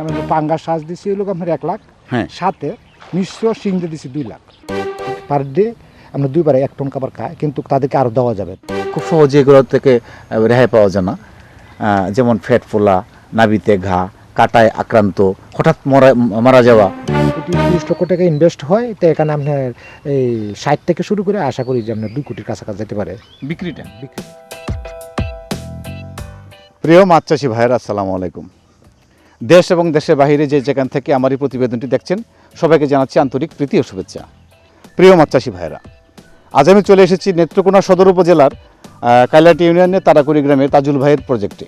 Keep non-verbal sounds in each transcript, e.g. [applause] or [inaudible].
আমি পাঙ্গা সাজ দিছি হলো আপনার এক লাখ। হ্যাঁ। সাথে মিশ্র শিং দিয়ে দিছি দুই লাখ। পার ডে আমরা দুইবার এক টন খাবার খাই কিন্তু তাদেরকে আরও দেওয়া যাবে। খুব সহজে এগুলো থেকে রেহাই পাওয়া যায় না। যেমন ফ্যাট ফোলা নাবিতে ঘা কাটায় আক্রান্ত হঠাৎ মরা মারা যাওয়া। কোটি তিরিশ লক্ষ টাকা ইনভেস্ট হয় তো এখানে আপনার এই ষাট থেকে শুরু করে আশা করি যে আপনার দুই কোটির কাছাকাছি যেতে পারে। বিক্রিটা? বিক্রি। প্রিয় মাছ চাষি ভাইয়ের আসসালামু আলাইকুম। দেশ এবং দেশের বাইরে যে যেখান থেকে আমার এই প্রতিবেদনটি দেখছেন, সবাইকে জানাচ্ছি আন্তরিক প্রীতি ও শুভেচ্ছা। প্রিয় মাছ চাষি ভাইয়েরা, আজ আমি চলে এসেছি নেত্রকোনা সদর উপজেলার কাইলাটি ইউনিয়নের তারাকুড়ি গ্রামের তাজুল ভাইয়ের প্রজেক্টে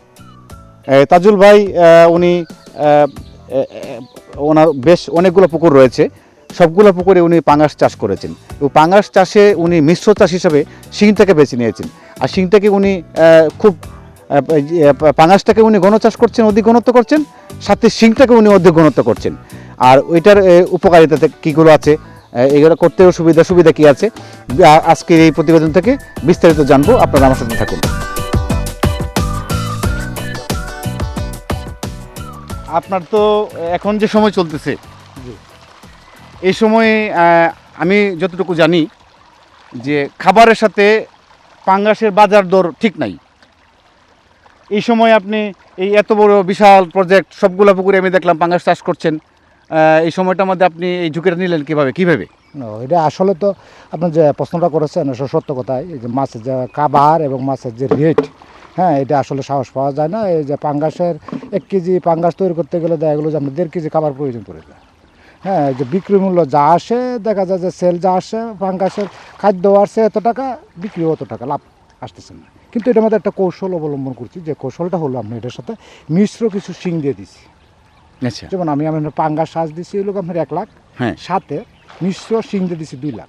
তাজুল ভাই উনি ওনার বেশ অনেকগুলো পুকুর রয়েছে। সবগুলো পুকুরে উনি পাঙাশ চাষ করেছেন। এবং পাঙাশ চাষে উনি মিশ্র চাষ হিসাবে শিংটাকে বেছে নিয়েছেন। আর শিংটাকে উনি খুব পাঙাশটাকে উনি ঘন চাষ করছেন অধিক ঘনত্ব করছেন সাথে শিংটাকে উনি অধিক ঘনত্ব করছেন। আর ওইটার আহ, উপকারিতাতে কীগুলো আছে? এগুলো করতেও সুবিধা সুবিধা কী আছে? আজকের এই প্রতিবেদন থেকে বিস্তারিত জানব আপনারা আমার সাথে থাকুন। আপনার তো এখন যে সময় চলতেছে এই সময়ে আমি যতটুকু জানি যে খাবারের সাথে পাঙ্গাসের বাজার দর ঠিক নাই। এই সময় আপনি এই এত বড় বিশাল প্রজেক্ট সবগুলো পুকুরে আমি দেখলাম পাঙ্গাস চাষ করছেন। এই সময়টার মধ্যে আপনি এই ঝুঁকিটা নিলেন কীভাবে? কীভাবে? এটা আসলে তো আপনার যে প্রশ্নটা করেছেন সত্য কথাই এই যে মাছের যে কাবার এবং মাছের যে রেট হ্যাঁ এটা আসলে সাহস পাওয়া যায় না। এই যে পাঙ্গাসের এক কেজি পাঙ্গাস তৈরি করতে গেলে দেখা গেলো যে আপনার দেড় কেজি খাবার প্রয়োজন পড়ে যায়। হ্যাঁ যে বিক্রি মূল্য যা আসে, দেখা যায় যে সেল যা আসে, পাঙ্গাসের খাদ্য আসছে এত টাকা বিক্রি অত টাকা, লাভ আসতেছে না। কিন্তু এটার মধ্যে একটা কৌশল অবলম্বন করছি যে কৌশলটা হলো আপনি এটার সাথে মিশ্র কিছু শিং দিয়ে দিছি। আচ্ছা। যেমন আমি আপনার পাঙ্গাস সাজ দিছি হলো আপনার এক লাখ হ্যাঁ। সাথে মিশ্র শিং দিয়ে দিছি দুই লাখ।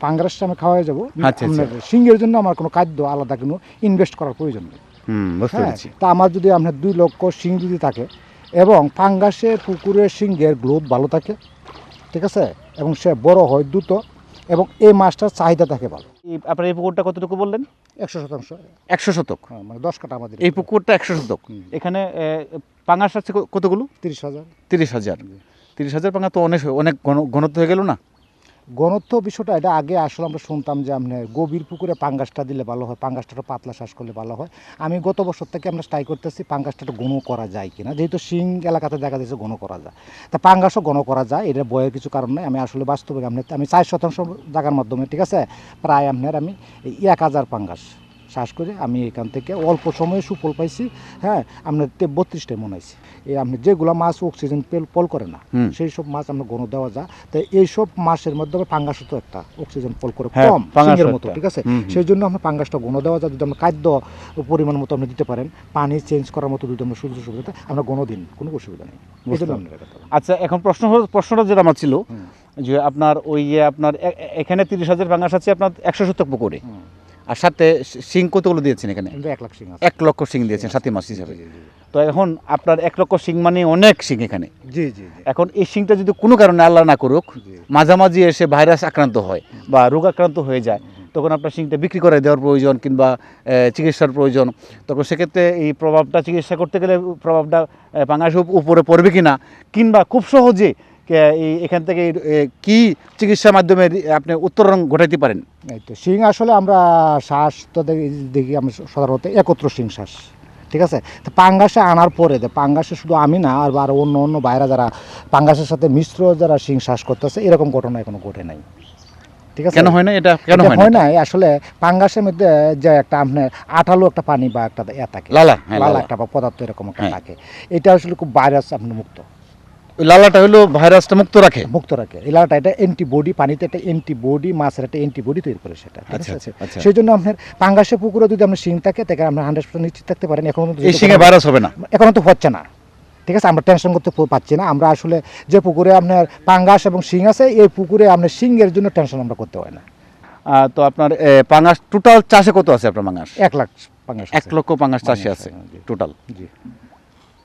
পাঙ্গাসটা আমি খাওয়াই যাব আচ্ছা, আচ্ছা। শিংয়ের জন্য আমার কোনো খাদ্য আলাদা কোনো ইনভেস্ট করার প্রয়োজন নেই। হ্যাঁ তা আমার যদি আপনার দুই লক্ষ শিং যদি থাকে এবং পাঙ্গাসের পুকুরের শিংয়ের গ্রোথ ভালো থাকে ঠিক আছে? এবং সে বড় হয় দ্রুত এবং এই মাছটার চাহিদা থাকে ভালো। আপনার এই পুকুরটা কতটুকু বললেন? একশো শতাংশ। একশো শতক। হ্যাঁ, মানে দশ কাটা আমাদের এই পুকুরটা একশো শতক। এখানে পাঙাশ আছে কতগুলো? তিরিশ হাজার। তিরিশ হাজার। তিরিশ হাজার পাঙা তো অনেক অনেক ঘন- ঘনত্ব হয়ে গেল না? ঘনত্ব বিষয়টা, এটা আগে আসলে আমরা শুনতাম যে আপনি গভীর পুকুরে পাঙ্গাসটা দিলে ভালো হয় পাঙ্গাসটা পাতলা শ্বাস করলে ভালো হয়। আমি গত বছর থেকে আমরা ট্রাই করতেছি পাঙ্গাসটা গণ করা যায় কিনা। যেহেতু শিং এলাকাতে দেখা যাচ্ছে গণ করা যায়। তা পাঙ্গাসও গণ করা যায় এটা বয়ের কিছু কারণ নেই। আমি আসলে বাস্তবে আপনি, আমি চার শতাংশ জায়গার মাধ্যমে, ঠিক আছে? প্রায় আপনার আমি এক হাজার পাঙ্গাস। শ্বাস করে আমি এখান থেকে অল্প সময়ে সুফল পাইছি হ্যাঁ আপনার বত্রিশটাই মনে হয়েছে এই আপনি যেগুলো মাছ অক্সিজেন পেল পল করে না সেই সব মাছ আমরা গণ দেওয়া যায়। তো এইসব মাছের মাধ্যমে পাঙ্গাসও তো একটা অক্সিজেন পল করে হ্যাঁ, কম পাঙ্গাসও সিংহের মতো ঠিক আছে। সেই জন্য আমরা পাঙ্গাসটা গণ দেওয়া যায় যদি আমরা খাদ্য পরিমাণ মতো আপনি দিতে পারেন পানি চেঞ্জ করার মতো যদি আমরা সুযোগ সুবিধা আমরা গণ দিন কোনো অসুবিধা নেই। আচ্ছা এখন প্রশ্ন প্রশ্নটা যেটা আমার ছিল যে আপনার ওই আপনার এখানে তিরিশ হাজার পাঙাশ আছে আপনার একশো শতক পুকুরে। আর সাথে সিং কতগুলো দিয়েছেন এখানে? এক লাখ সিং এক লক্ষ সিং দিয়েছেন সাথী মাছ হিসাবে। তো এখন আপনার এক লক্ষ সিং মানে অনেক সিং এখানে। জি জি এখন এই সিংটা যদি কোনো কারণে আল্লাহ না করুক মাঝামাঝি এসে ভাইরাস আক্রান্ত হয় বা রোগ আক্রান্ত হয়ে যায় তখন আপনার সিংটা বিক্রি করে দেওয়ার প্রয়োজন কিংবা চিকিৎসার প্রয়োজন। তখন সেক্ষেত্রে এই প্রভাবটা চিকিৎসা করতে গেলে প্রভাবটা পাঙাশ উপরে পড়বে কি না কিংবা খুব সহজে এখান থেকে কি চিকিৎসার মাধ্যমে আপনি উত্তরণ ঘটাইতে পারেন? তো শিং আসলে আমরা শ্বাস তো দেখি আমরা সাধারণত একত্র শিং শ্বাস ঠিক আছে? তো পাঙ্গাসে আনার পরে পাঙ্গাসে শুধু আমি না আর আর অন্য অন্য বাইরা যারা পাঙ্গাসের সাথে মিশ্র যারা শিং শ্বাস করতেছে এরকম ঘটনা এখনও ঘটে নাই ঠিক আছে? কেন হয় না? এটা কেন হয় না? আসলে পাঙ্গাসের মধ্যে যে একটা আপনার আঠালো একটা পানি বা একটা ইয়া থাকে লালা হ্যাঁ লালা একটা বা পদার্থ এরকম একটা হ্যাঁ। থাকে এটা আসলে খুব ভাইরাস আপনার মুক্ত। ওই লালাটা হলো ভাইরাসটা মুক্ত রাখে? মুক্ত রাখে। এই লালটা এটা অ্যান্টিবডি পানিতে একটা অ্যান্টিবডি মাছের একটা অ্যান্টিবডি তৈরি করে সেটা ঠিক আচ্ছা, আছে? আচ্ছা। সেই জন্য আপনার পাঙ্গাসের পুকুরে যদি আপনার শিং থাকে তাকে আমরা হান্ড্রেড পার্সেন্ট নিশ্চিত থাকতে পারেন। এখন এই সিংয়ে ভাইরাস হবে না? এখন তো হচ্ছে না। ঠিক আছে? আমরা টেনশন করতে পারছি না। আমরা আসলে যে পুকুরে আপনার পাঙ্গাস এবং শিং আছে এই পুকুরে আপনার শিংয়ের জন্য টেনশন আমরা করতে হয় না। তো আপনার পাঙাশ টোটাল চাষে কত আছে আপনার পাঙাশ এক লাখ পাঙ্গাস এক লক্ষ পাঙাশ চাষে আছে, টোটাল জি।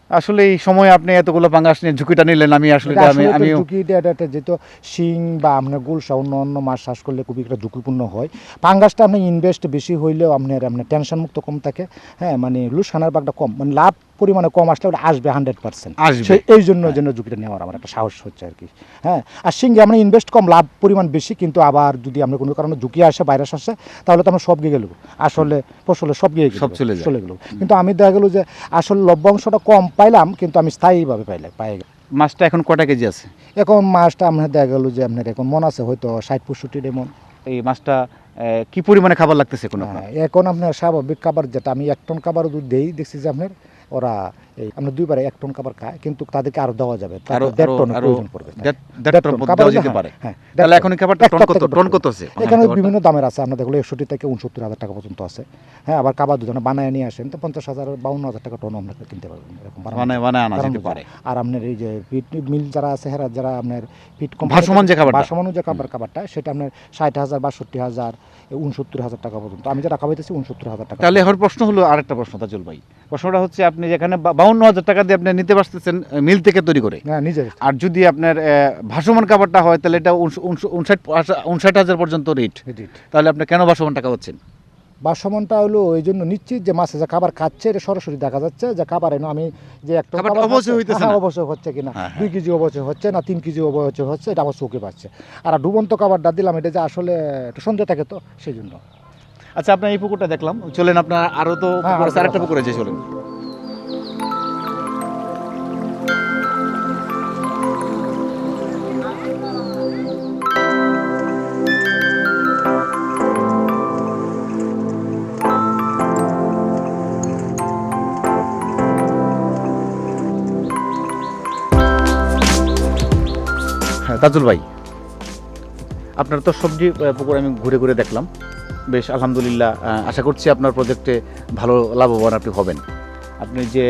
আসলে এই সময় আপনি এতগুলো পাঙ্গাস নিয়ে ঝুঁকিটা নিলেন আমি আসলে আমি আসলে আমি ঝুঁকি এটা- এটা যেহেতু শিং বা আপনার গুলশা অন্য অন্য মাছ চাষ করলে খুবই একটা ঝুঁকিপূর্ণ হয়। পাঙ্গাসটা আপনি ইনভেস্ট বেশি হইলেও আপনার আপনার টেনশন মুক্ত কম থাকে। হ্যাঁ মানে লুসানার বাঘটা কম। মানে লাভ পরিমাণে কম আসলে ওটা আসবে হান্ড্রেড পার্সেন্ট আসবে। এই জন্য জন্য ঝুঁকিটা নেওয়ার আমার একটা সাহস হচ্ছে আর কি। হ্যাঁ আর সিঙ্গে আমরা ইনভেস্ট কম লাভ পরিমাণ বেশি কিন্তু আবার যদি আমরা কোনো কারণে ঝুঁকি আসে ভাইরাস আসে তাহলে তো আমরা সব গিয়ে গেল আসলে ফসলে সব গিয়ে গেল সব চলে চলে গেল কিন্তু আমি দেখা গেলো যে আসলে লভ্যাংশটা কম পাইলাম কিন্তু আমি স্থায়ীভাবে পাইলাম পাই গেলাম। মাছটা এখন কটা কেজি আছে? এখন মাছটা আপনার দেখা গেলো যে আপনার এখন মন আছে হয়তো ষাট পঁয়ষট্টি এমন এই মাছটা কি পরিমাণে খাবার লাগতেছে আপনার? হ্যাঁ, এখন আপনার স্বাভাবিক খাবার যেটা আমি এক টন খাবার দুধ দেই দেখছি যে আপনার ওরা এই আপনার দুইবারে এক টন খাবার খায় কিন্তু তাদেরকে আরও দেওয়া যাবে। আরও দেড় টন প্রয়োজন পড়বে। খাবার হ্যাঁ, হ্যাঁ, এখন বিভিন্ন দামের আছে আমরা দেখল একষট্টি থেকে উনসত্তর হাজার টাকা পর্যন্ত আছে। হ্যাঁ আবার কাবার দুজনে বানায় নিয়ে আসেন তো পঞ্চাশ হাজার বাউন্ন হাজার টাকা টন আপনাকে কিনতে পারবেন আর আপনার এই যে পিট মিল যারা আছে হেরা যারা আপনার পিট ভাসমান যে খাবারটা। ভাসমান যে খাবার খাবারটা সেটা আপনার ষাট হাজার বাষট্টি হাজার উনসত্তর হাজার টাকা পর্যন্ত। আমি যেটা পাইতেছি উনসত্তর হাজার টাকা। তাহলে এখন প্রশ্ন হলো আরেকটা প্রশ্ন তাজুল ভাই। প্রশ্নটা হচ্ছে আপনি যেখানে বাউন্ন হাজার টাকা দিয়ে আপনি নিতে পারতেছেন মিল থেকে তৈরি করে। হ্যাঁ নিজের আর যদি আপনার ভাসমান খাবারটা হয় তাহলে এটা উনষ- উনষ- উনষাট উনষাট হাজার পর্যন্ত রেট তাহলে আপনি কেন ভাসমান টাকা হচ্ছেন বাসমনটা হলো ওই জন্য নিশ্চিত যে মাছে যে খাবার খাচ্ছে এটা সরাসরি দেখা যাচ্ছে যে খাবার এনে আমি যে একটা অবশ্যই হ্যাঁ, না। হচ্ছে কিনা। হ্যাঁ, হ্যাঁ। দুই কেজি অবশ্যই হচ্ছে না তিন কেজি অবশ্যই হচ্ছে এটা আমার চোখে পাচ্ছে। আর ডুবন্ত খাবারটা দিলাম এটা যে আসলে একটু সন্দেহ থাকে তো সেই জন্য। আচ্ছা আপনার এই পুকুরটা দেখলাম। চলেন আপনার আরও তো আরেকটা পুকুর আছে চলেন। তাজুল ভাই, আপনার তো সবজি পুকুর আমি ঘুরে ঘুরে দেখলাম। বেশ, আলহামদুলিল্লাহ আশা করছি আপনার প্রজেক্টে ভালো লাভবান আপনি হবেন। আপনি যে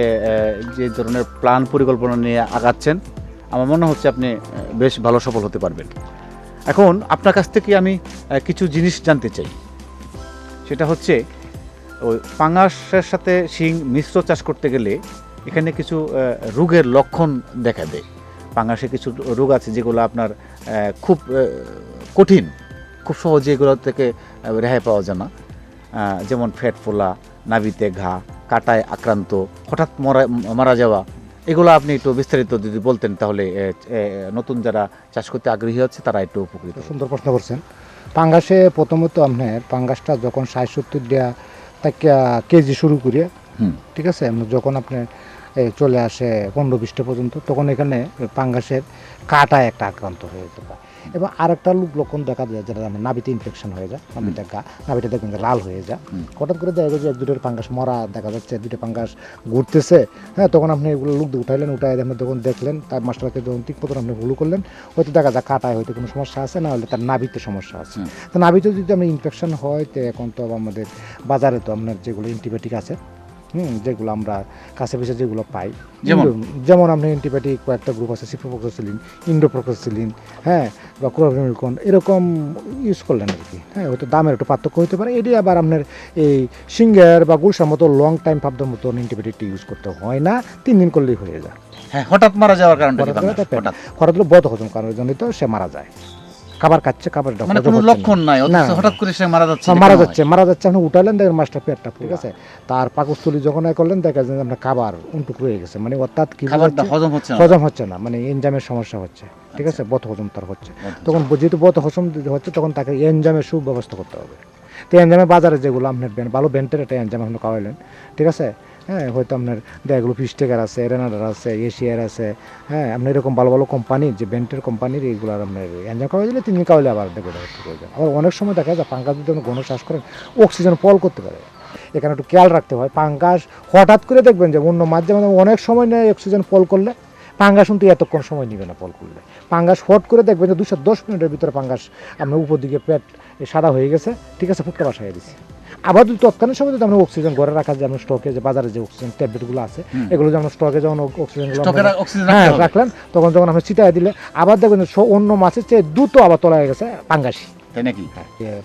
যে ধরনের প্ল্যান পরিকল্পনা নিয়ে আগাচ্ছেন, আমার মনে হচ্ছে আপনি বেশ ভালো সফল হতে পারবেন। এখন, আপনার কাছ থেকে আমি কিছু জিনিস জানতে চাই। সেটা হচ্ছে, ওই পাঙাশের সাথে শিং মিশ্র চাষ করতে গেলে এখানে কিছু রোগের লক্ষণ দেখা দেয়। পাঙাশে কিছু রোগ আছে যেগুলো আপনার খুব কঠিন। খুব সহজে এগুলো থেকে রেহাই পাওয়া যায় না। যেমন ফ্যাট ফোলা নাভিতে ঘা কাটায় আক্রান্ত হঠাৎ মরা মারা যাওয়া এগুলো আপনি একটু বিস্তারিত যদি বলতেন তাহলে নতুন যারা চাষ করতে আগ্রহী হচ্ছে তারা একটু উপকৃত সুন্দর প্রশ্ন করছেন। পাঙ্গাসে প্রথমত আপনার পাঙ্গাসটা যখন ষাট সত্তর দেওয়া তাকে কেজি শুরু করে হুম। ঠিক আছে? যখন আপনি এ, চলে আসে পনেরো বিশটা পর্যন্ত তখন এখানে পাঙ্গাসের কাটা একটা আক্রান্ত হয়ে যেতে পারে। এবং আরেকটা লোক লক্ষণ দেখা যায় যেটা আমরা নাবিতে ইনফেকশন হয়ে যায় নাবিতে গা নাবিতে দেখবেন যে লাল হয়ে যায়। হঠাৎ করে দেখা যায় যে এক দুটোর পাঙ্গাস মরা দেখা যাচ্ছে দুটো পাঙ্গাস ঘুরতেছে। হ্যাঁ তখন আপনি এগুলো লোক উঠাইলেন উঠাই আপনি যখন দেখলেন তার মাস্টারকে যখন ঠিক মতন আপনি হুলু করলেন হয়তো দেখা যায় কাটায় হয়তো কোনো সমস্যা আছে না হলে তার নাবিতে সমস্যা আছে। তো নাবিতে যদি আমরা ইনফেকশন হয় তো এখন তো আমাদের বাজারে তো আপনার যেগুলো অ্যান্টিবায়োটিক আছে হুম যেগুলো আমরা কাছে পিছে যেগুলো পাই। যেমন? আপনি অ্যান্টিবায়োটিক কয়েকটা গ্রুপ আছে সিপ্রোফক্সিলিন ইন্ডোপ্রোফক্সিলিন হ্যাঁ বা ক্লোরোফেনিকন এরকম ইউজ করলেন আর কি। হ্যাঁ হয়তো দামের একটু পার্থক্য হতে পারে। এটি আবার আপনার এই সিঙ্গার বা গুলশার মতো লং টাইম পাবদার মতো অ্যান্টিবায়োটিকটি ইউজ করতে হয় না। তিন দিন করলেই হয়ে যায়। হ্যাঁ হঠাৎ মারা যাওয়ার কারণটা কি হঠাৎ বদ হজম কারণের জন্য তো সে মারা যায়। খাবার খাচ্ছে খাবার মানে কোনো লক্ষণ নাই হঠাৎ করে সে মারা যাচ্ছে হ্যাঁ, মারা যাচ্ছে মারা যাচ্ছে আপনি উঠালেন দেখেন মাছটা পেটটা ঠিক আছে? তার পাকস্থলী যখন করলেন দেখা যায় আপনার খাবার উন্টুক রয়ে গেছে। মানে অর্থাৎ কি হজম হচ্ছে না। হজম হচ্ছে না মানে এনজামের সমস্যা হচ্ছে ঠিক আছে? বত হজম তার হচ্ছে। তখন যেহেতু বত হজম হচ্ছে তখন তাকে এনজামের সুব্যবস্থা করতে হবে। তো এনজামের বাজারে যেগুলো আপনার ভালো ব্যান্ডের একটা এনজাম আপনি খাওয়াইলেন ঠিক আছে? হ্যাঁ হয়তো আপনার যেগুলো ফিস্টেকার আছে রেনাডার আছে এশিয়ার আছে। হ্যাঁ আপনার এরকম ভালো ভালো কোম্পানির যে ব্যান্ডের কোম্পানির এইগুলো আর আপনার এনজাম খাওয়াই দিলে তিনি খাওয়াইলে আবার হয়ে যায়। আবার অনেক সময় দেখা যায় পাঙ্গাস যদি আপনি ঘন চাষ করেন অক্সিজেন ফল করতে পারে। এখানে একটু খেয়াল রাখতে হয় পাঙ্গাস হঠাৎ করে দেখবেন যে অন্য মাছ যেমন অনেক সময় নেয় অক্সিজেন ফল করলে। পাঙ্গাস কিন্তু এতক্ষণ সময় নেবে না ফল করলে। পাঙ্গাস হট করে দেখবেন যে দুশো দশ মিনিটের ভিতরে পাঙ্গাস আপনার উপর দিকে পেট সাদা হয়ে গেছে, ঠিক আছে, ফুটকা বাসায় দিচ্ছে আবার যদি তৎকালীন সময় যদি আমরা অক্সিজেন ঘরে রাখা যে আমরা স্টকে যে বাজারে যে অক্সিজেন ট্যাবলেটগুলো আছে এগুলো যেমন স্টকে যখন অক্সিজেনগুলো অক্সিজেন হ্যাঁ রাখলেন তখন যখন আপনি চিটায় দিলে আবার দেখবেন অন্য মাছের চেয়ে দ্রুত আবার তোলা হয়ে গেছে পাঙ্গাসি তাই নাকি?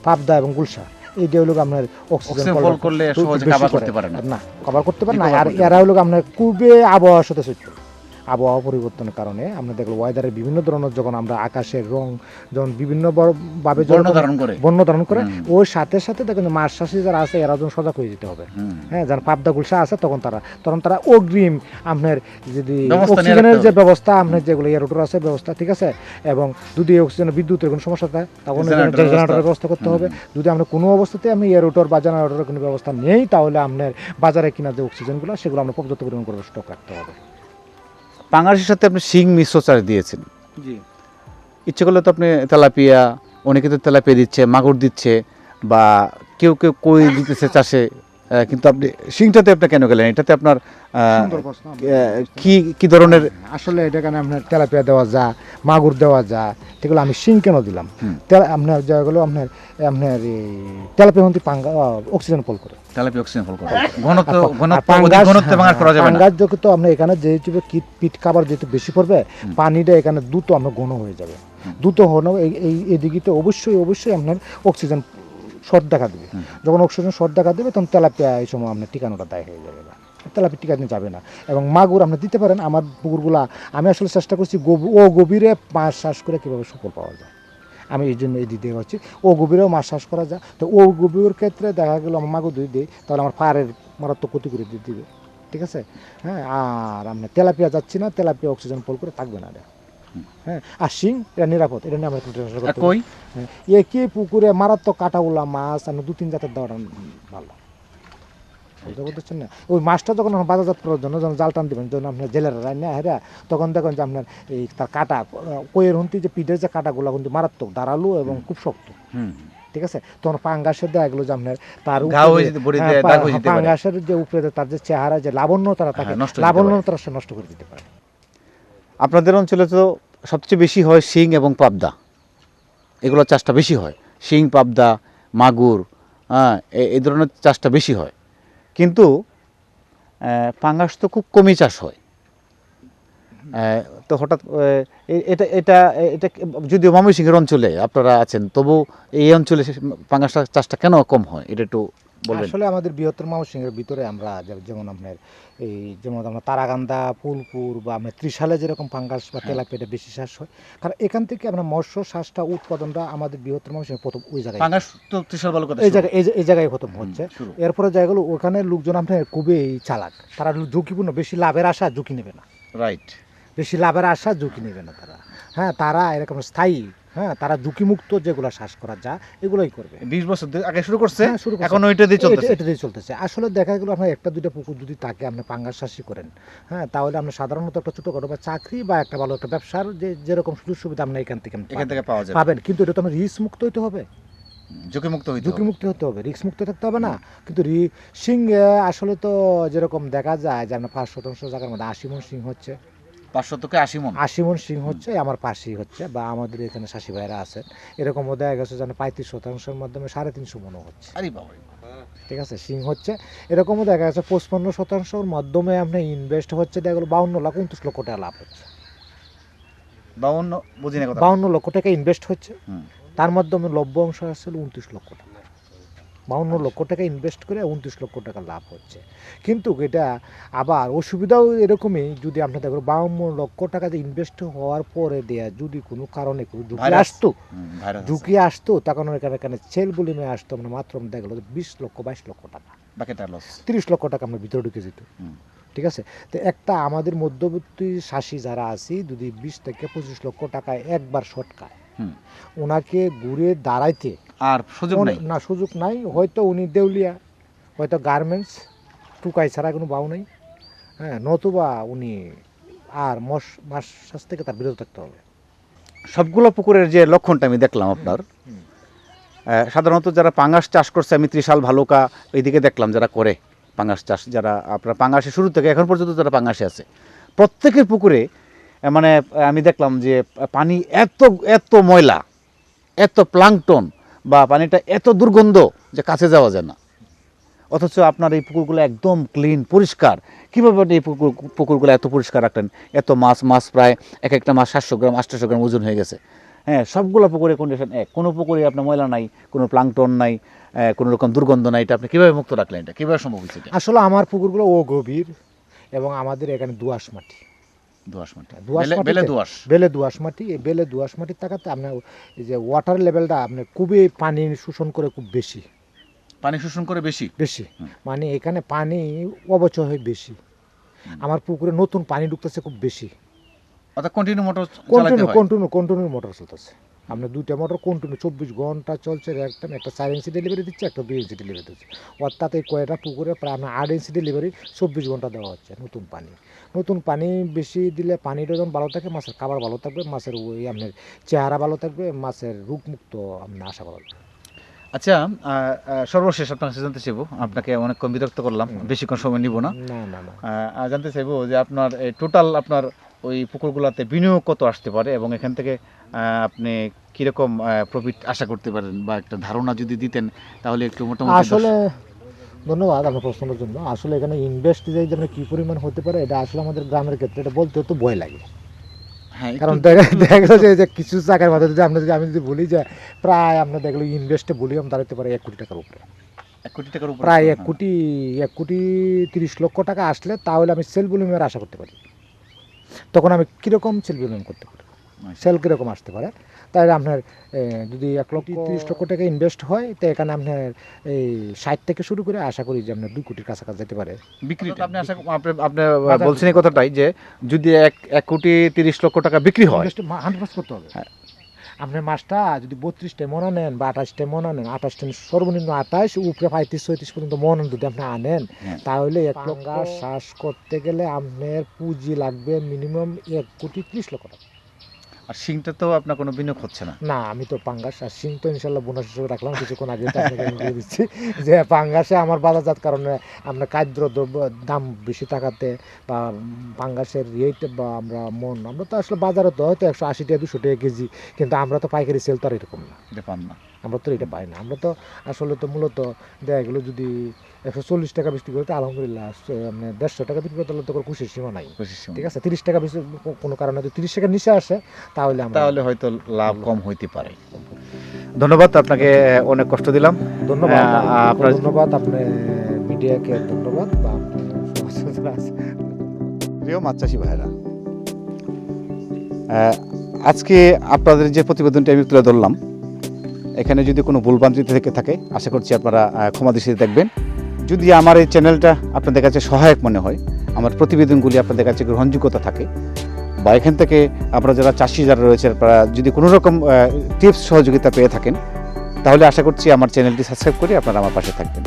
পাবদা এবং গুলশা এই যে হলো আপনার অক্সিজেন করলে সহজে কভার করতে পারে না। না কভার করতে পারে না। আর এরা হলো আপনার খুবই আবহাওয়ার সাথে আবহাওয়া পরিবর্তনের কারণে আমরা দেখল ওয়েদারের বিভিন্ন ধরনের যখন আমরা আকাশের রং যখন বিভিন্ন ভাবে বন্য ধারণ করে। ওর সাথে সাথে দেখেন মাছ চাষি যারা আছে এরা যখন সজাগ হয়ে যেতে হবে। হ্যাঁ যারা পাবদা গুলশা আছে তখন তারা তখন তারা অগ্রিম আপনার যদি অক্সিজেনের যে ব্যবস্থা আপনার যেগুলো এয়ারোটোর আছে ব্যবস্থা ঠিক আছে? এবং যদি অক্সিজেনের বিদ্যুতের কোনো সমস্যা থাকে তখন জেনারেটরের। ব্যবস্থা। করতে হবে। যদি আমরা কোনো অবস্থাতে আমি এয়ারোটোর বা জেনারেটরের কোনো ব্যবস্থা নেই তাহলে আপনার বাজারে কিনা যে অক্সিজেনগুলো সেগুলো আমরা পর্যাপ্ত পরিমাণ করে স্টক রাখতে হবে। পাঙ্গাসের সাথে আপনি শিং মিশ্র চাষ দিয়েছেন। জি। ইচ্ছে করলে তো আপনি তেলাপিয়া অনেকে তো তেলাপিয়া দিচ্ছে মাগুর দিচ্ছে বা কেউ কেউ কই দিতেছে চাষে। কিন্তু আপনি শিংটাতে আপনি কেন গেলেন? এটাতে আপনার কি কি ধরনের আসলে এটা কেন আপনার তেলাপিয়া দেওয়া যা মাগুর দেওয়া যা এগুলো আমি শিং কেন দিলাম। তেল আপনার যেগুলো আপনার আপনার তেলাপিয়া হন্তি পাঙ্গা অক্সিজেন ফল করে। তেলাপিয়া অক্সিজেন ফল করে। ঘনত্ব ঘনত্ব পাঙ্গাস- অধিক ঘনত্বে ভাঙা করা যাবে না। পাঙ্গাস তো আমরা এখানে যেহেতু কিট পিট খাবার যেহেতু বেশি পড়বে পানিটা এখানে দ্রুত আমরা ঘন হয়ে যাবে। দ্রুত হনো এই এই এদিকে তো অবশ্যই অবশ্যই আপনার অক্সিজেন শর্ট দেখা দেবে। যখন অক্সিজেন শর্ট দেখা দেবে তখন তেলাপিয়া এই সময় আপনার ঠিকানাটা দায় হয়ে যাবে না তেলাপি টিকা দিতে যাবে না। এবং মাগুর আপনি দিতে পারেন আমার পুকুরগুলা আমি আসলে চেষ্টা করছি ও গভীরে মাছ চাষ করে কীভাবে সুফল পাওয়া যায়। আমি এই জন্য এই দিয়ে হচ্ছি ও গভীরেও মাছ চাষ করা যায়। তো ও গভীর ক্ষেত্রে দেখা গেলো আমার মাগুর দুই দিই তাহলে আমার পাড়ের মারাত্মক ক্ষতি করে দিয়ে দিবে। ঠিক আছে? হ্যাঁ আর আমরা তেলাপিয়া যাচ্ছি না তেলাপিয়া অক্সিজেন ফল করে থাকবে না হ্যাঁ আর শিং এটা নিরাপদ এটা নিয়ে আমরা একটু টেনশন করতে কই হ্যাঁ, একে পুকুরে মারাত্মক কাটাগুলা মাছ আমরা দু তিন জাতের দেওয়াটা ভালো। বুঝতে না? ওই মাছটা যখন বাজারজাত করার জন্য যখন জাল টান দেবেন যখন আপনার জেলের রান্না হেরা তখন দেখেন যে আপনার এই তার কাটা কইয়ের হন্তি যে পিঠের যে কাটাগুলো কিন্তু মারাত্মক দাঁড়াল এবং খুব শক্ত। হুম। ঠিক আছে? তখন পাঙ্গাসের দেখা গেলো যে আপনার তার হয়ে হ্যাঁ, দিয়ে হয়ে। পাঙ্গাসের যে উপরে তার যে চেহারা যে লাবণ্যতারা থাকে হ্যাঁ, নষ্ট হয়ে যেতে লাবণ্যতারা সে নষ্ট করে দিতে পারে। আপনাদের অঞ্চলে তো সবচেয়ে বেশি হয় শিং এবং পাবদা। এগুলো চাষটা বেশি হয়। শিং, পাবদা, মাগুর হ্যাঁ এই ধরনের চাষটা বেশি হয়। কিন্তু পাঙ্গাস তো খুব কমই চাষ হয়। তো হঠাৎ এটা এটা এটা যদিও ময়মনসিংহের অঞ্চলে আপনারা আছেন, তবু এই অঞ্চলে সে- পাঙ্গাস চাষটা কেন কম হয়? এটা একটু বলবেন আসলে আমাদের বৃহত্তর ময়মনসিংহের ভিতরে আমরা যেমন আপনার এই যেমন আমরা তারাগান্দা ফুলপুর বা আমরা ত্রিশালে যেরকম ফাঙ্গাস হ্যাঁ। বা তেলাপিয়াটা বেশি চাষ হয় কারণ এখান থেকে আমরা মৎস্য চাষটা উৎপাদনটা আমাদের বৃহত্তর ময়মনসিংহে প্রথম ওই জায়গায় পাঙ্গাস তো ত্রিশাল কথা এই জায়গায় এই জায়গায় প্রথম হচ্ছে। এরপরে জায়গাগুলো ওখানে লোকজন আপনার খুবই চালাক। তারা ঝুঁকিপূর্ণ বেশি লাভের আশা ঝুঁকি নেবে না। রাইট বেশি লাভের আশা ঝুঁকি নেবে না তারা। হ্যাঁ তারা এরকম স্থায়ী হ্যাঁ তারা ঝুঁকিমুক্ত যেগুলো শ্বাস করা যা এগুলোই করবে। বিশ বছর আগে শুরু করছে হ্যাঁ, শুরু করছে। এখন ওইটা দিয়ে চলতেছে। এটা- দিয়ে চলতেছে। আসলে দেখা গেলো আপনার একটা দুইটা পুকুর যদি থাকে আপনি পাঙ্গাস চাষি করেন হ্যাঁ তাহলে আপনি সাধারণত একটা ছোটোখাটো বা চাকরি বা একটা ভালো একটা ব্যবসার যে যেরকম সুযোগ সুবিধা আপনি এখান থেকে এখান থেকে পাওয়া যাবে। পাবেন। কিন্তু এটা তো আপনার রিস্ক মুক্ত হইতে হবে। ঝুঁকি মুক্ত হইতে হবে। ঝুঁকি মুক্ত হতে হবে রিস্ক মুক্ত থাকতে হবে না। কিন্তু সিং আসলে তো যেরকম দেখা যায় যে আপনার পাঁচ শতাংশ জায়গার মধ্যে আশি মন সিং হচ্ছে। পাঁচশো থেকে আশি মন। আশি মন সিং হচ্ছে আমার পাশেই হচ্ছে বা আমাদের এখানে শাশি ভাইরা আছেন। এরকম দেখা গেছে যেন পঁয়ত্রিশ শতাংশের মাধ্যমে সাড়ে তিনশো মনও হচ্ছে। আরে বাবা ঠিক আছে সিং হচ্ছে। এরকমও দেখা যাচ্ছে পঁচপান্ন শতাংশের মাধ্যমে আপনার ইনভেস্ট হচ্ছে দেখা গেলো বাউন্ন লাখ উনত্রিশ লক্ষ টাকা লাভ হচ্ছে। বাউন্ন বুঝি না বাউন্ন লক্ষ টাকা ইনভেস্ট হচ্ছে। তার মাধ্যমে লভ্য অংশ আসছে উনত্রিশ লক্ষ টাকা। বাউন্ন লক্ষ টাকা ইনভেস্ট করে উনত্রিশ লক্ষ টাকা লাভ হচ্ছে। কিন্তু এটা আবার অসুবিধাও এরকমই যদি আপনি দেখো বাউন্ন লক্ষ টাকা ইনভেস্ট হওয়ার পরে দেয়া যদি কোনো কারণে কোনো ঝুঁকি আসতো ঝুঁকি আসতো তখন এখানে এখানে সেল বলিমে আসতো মানে মাত্র দেখা গেলো বিশ লক্ষ বাইশ লক্ষ টাকা। বাকিটা লস তিরিশ লক্ষ টাকা আমরা ভিতরে ঢুকে যেত। ঠিক আছে? তো একটা আমাদের মধ্যবর্তী শাসী যারা আছি যদি বিশ থেকে পঁচিশ লক্ষ টাকায় একবার শটকায় হুম। ওনাকে ঘুরে দাঁড়াইতে আর সুযোগ নাই? না সুযোগ নাই। হয়তো উনি দেউলিয়া হয়তো গার্মেন্টস টুকাই ছাড়া কোনো বাউ নাই। হ্যাঁ নতুবা উনি আর মশ মাস শ্বাস থেকে তার বিরত থাকতে হবে। সবগুলো পুকুরের যে লক্ষণটা আমি দেখলাম আপনার সাধারণত যারা পাঙ্গাস চাষ করছে আমি ত্রিশাল ভালুকা এইদিকে দেখলাম যারা করে পাঙ্গাস চাষ যারা আপনার পাঙ্গাসে শুরু থেকে এখন পর্যন্ত যারা পাঙ্গাসে আছে। প্রত্যেকের পুকুরে মানে আমি দেখলাম যে পানি এত এত ময়লা এত প্লাংটন বা পানিটা এত দুর্গন্ধ যে কাছে যাওয়া যায় না। অথচ আপনার এই পুকুরগুলো একদম ক্লিন পরিষ্কার। কীভাবে আপনি এই পুকুর, পুকুরগুলো এত পরিষ্কার রাখলেন? এত মাছ মাছ প্রায় এক একটা মাছ সাতশো গ্রাম আটশোশো গ্রাম ওজন হয়ে গেছে। হ্যাঁ সবগুলো পুকুরে কন্ডিশন এক। কোনো পুকুরে আপনার ময়লা নাই, কোনো প্লাংটন নাই কোনো রকম দুর্গন্ধ নাই। এটা আপনি কীভাবে মুক্ত রাখলেন এটা? কীভাবে সম্ভব হয়েছে আসলে আমার পুকুরগুলো ও গভীর এবং আমাদের এখানে দুয়াশ মাটি। দোয়াশ মাটি। বেলে- দোয়াশ বেলে দোয়াশ মাটি এই বেলে দোয়াশ মাটির আপনার এই যে ওয়াটার লেভেলটা আপনার খুবই পানি শোষণ করে খুব বেশি। পানি শোষণ করে বেশি? বেশি। মানে এখানে পানি অবচয় হয় বেশি। আমার পুকুরে নতুন পানি ঢুকতেছে খুব বেশি। অর্থাৎ continue motor continue continue continue motor চলতেছে আপনার দুইটা মোটর কন্টিনিউ চব্বিশ ঘণ্টা চলছে একদম একটা চার ইঞ্চি ডেলিভারি দিচ্ছে একটা দুই ইঞ্চি ডেলিভারি দিচ্ছে। অর্থাৎ এই কয়টা পুকুরে প্রায় আপনার আট ইঞ্চি ডেলিভারি চব্বিশ ঘণ্টা দেওয়া হচ্ছে নতুন পানি। নতুন পানি বেশি দিলে পানিটা যখন ভালো থাকে মাছের খাবার ভালো থাকবে মাছের ওই আপনার চেহারা ভালো থাকবে মাছের রোগমুক্ত আপনার আশা করা যায়। আচ্ছা সর্বশেষ আপনার কাছে জানতে চাইব আপনাকে অনেকক্ষণ বিরক্ত করলাম বেশিক্ষণ সময় নিব না। জানতে চাইব যে আপনার টোটাল আপনার ওই পুকুরগুলোতে বিনিয়োগ কত আসতে পারে এবং এখান থেকে আপনি কীরকম প্রফিট আশা করতে পারেন বা একটা ধারণা যদি দিতেন তাহলে একটু মোটামুটি আসলে ধন্যবাদ আপনার প্রশ্নের জন্য। আসলে এখানে ইনভেস্ট যে যেন কী পরিমাণ হতে পারে এটা আসলে আমাদের গ্রামের ক্ষেত্রে এটা বলতে তো ভয় লাগে। হ্যাঁ কারণ দেখা দেখা গেলো যে কিছু টাকার মধ্যে যদি আমরা যদি আমি যদি বলি যে প্রায় আমরা দেখল ইনভেস্টে বলি আমরা দাঁড়াতে পারি এক কোটি টাকার উপরে। এক কোটি টাকার উপরে প্রায় এক। কোটি এক কোটি তিরিশ লক্ষ টাকা আসলে তাহলে আমি সেল ভলিউমের আশা করতে পারি। তখন আমি কীরকম সেল ভলিউম করতে পারি? আচ্ছা। সেল কীরকম আসতে পারে? তাই আপনার যদি এক লক্ষ তিরিশ লক্ষ টাকা ইনভেস্ট হয় তো এখানে আপনার এই ষাট থেকে শুরু করে আশা করি যে আপনার দুই কোটির কাছাকাছি যেতে পারে। বিক্রি আপনি আশা আপনি বলছেন এই কথাটাই যে যদি এক এক কোটি তিরিশ লক্ষ টাকা বিক্রি হয় হান্ড্রেড পার্সেন্ট করতে হবে। আপনার মাছটা যদি বত্রিশটা মনা নেন বা আঠাশটা মনা নেন আঠাশটা সর্বনিম্ন আঠাশ উপরে পঁয়ত্রিশ ছয়ত্রিশ পর্যন্ত মন যদি আপনি আনেন হ্যাঁ। তাহলে এক লক্ষ শ্বাস করতে গেলে আপনার পুঁজি লাগবে মিনিমাম এক কোটি ত্রিশ লক্ষ টাকা আর শিংটা তো আপনার কোনো বিনিয়োগ হচ্ছে না? না আমি তো পাঙ্গাস আর শিং তো ইনশাল্লাহ বোনাস হিসেবে রাখলাম কিছুক্ষণ আগে আপনাকে আমি দিচ্ছি [laughs] যে পাঙ্গাসে আমার বাজারজাত কারণে আমরা খাদ্য দ্রব্য দাম বেশি থাকাতে বা পাঙ্গাসের রেট বা আমরা মন আমরা তো আসলে বাজারে তো হয়তো একশো আশি টাকা দুশো টাকা কেজি কিন্তু আমরা তো পাইকারি সেল তো আর এরকম না। পান না। আমরা তো এটা পাই না। আমরা তো আসলে তো মূলত দেখা গেলো যদি একশো চল্লিশ টাকা বিক্রি করতে আলহামদুলিল্লাহ মানে দেড়শো টাকা বিক্রি করতে হলে তো খুশির সীমা নাই। ঠিক আছে? তিরিশ টাকা বেশি কোনো কারণে যদি তিরিশ টাকার নিচে আসে তাহলে তাহলে হয়তো লাভ কম হইতে পারে। ধন্যবাদ আপনাকে অনেক কষ্ট দিলাম। ধন্যবাদ। আপনার ধন্যবাদ আপনার মিডিয়াকে ধন্যবাদ। বা। [laughs] প্রিয় মাছ চাষি ভাইরা আহ, আজকে আপনাদের যে প্রতিবেদনটি আমি তুলে ধরলাম এখানে যদি কোনো ভুলভ্রান্তি থেকে থাকে, আশা করছি আপনারা ক্ষমা দৃষ্টিতে দেখবেন। যদি আমার এই চ্যানেলটা আপনাদের কাছে সহায়ক মনে হয়, আমার প্রতিবেদনগুলি আপনাদের কাছে গ্রহণযোগ্যতা থাকে, বা এখান থেকে আপনারা যারা চাষি যারা রয়েছে আপনারা যদি কোনো রকম টিপস সহযোগিতা পেয়ে থাকেন, তাহলে আশা করছি আমার চ্যানেলটি সাবস্ক্রাইব করে আপনারা আমার পাশে থাকবেন।